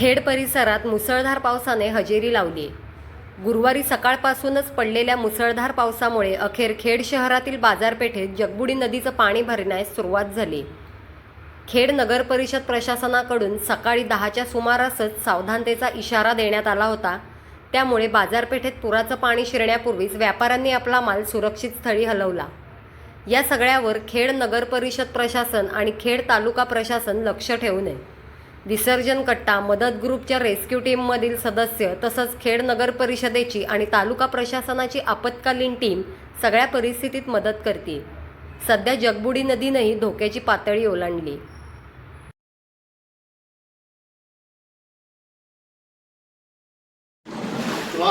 खेड परिसरात मुसळधार पावसाने हजेरी लावली. गुरुवारी सकाळपासूनच पडलेल्या मुसळधार पावसामुळे अखेर खेड शहरातील बाजारपेठेत जगबुडी नदीचं पाणी भरण्यास सुरुवात झाली. खेड नगर परिषद प्रशासनाकडून सकाळी दहाच्या सुमारासच सावधानतेचा इशारा देण्यात आला होता. त्यामुळे बाजारपेठेत पुराचं पाणी शिरण्यापूर्वीच व्यापाऱ्यांनी आपला माल सुरक्षित स्थळी हलवला. या सगळ्यावर खेड नगर परिषद प्रशासन आणि खेड तालुका प्रशासन लक्ष ठेवू नये. विसर्जन कट्टा मदत ग्रुपच्या रेस्क्यू टीममधील सदस्य तसंच खेड नगर परिषदेची आणि तालुका प्रशासनाची आपत्कालीन टीम सगळ्या परिस्थितीत मदत करते सध्या जगबुडी नदीनंही धोक्याची पातळी ओलांडली. वा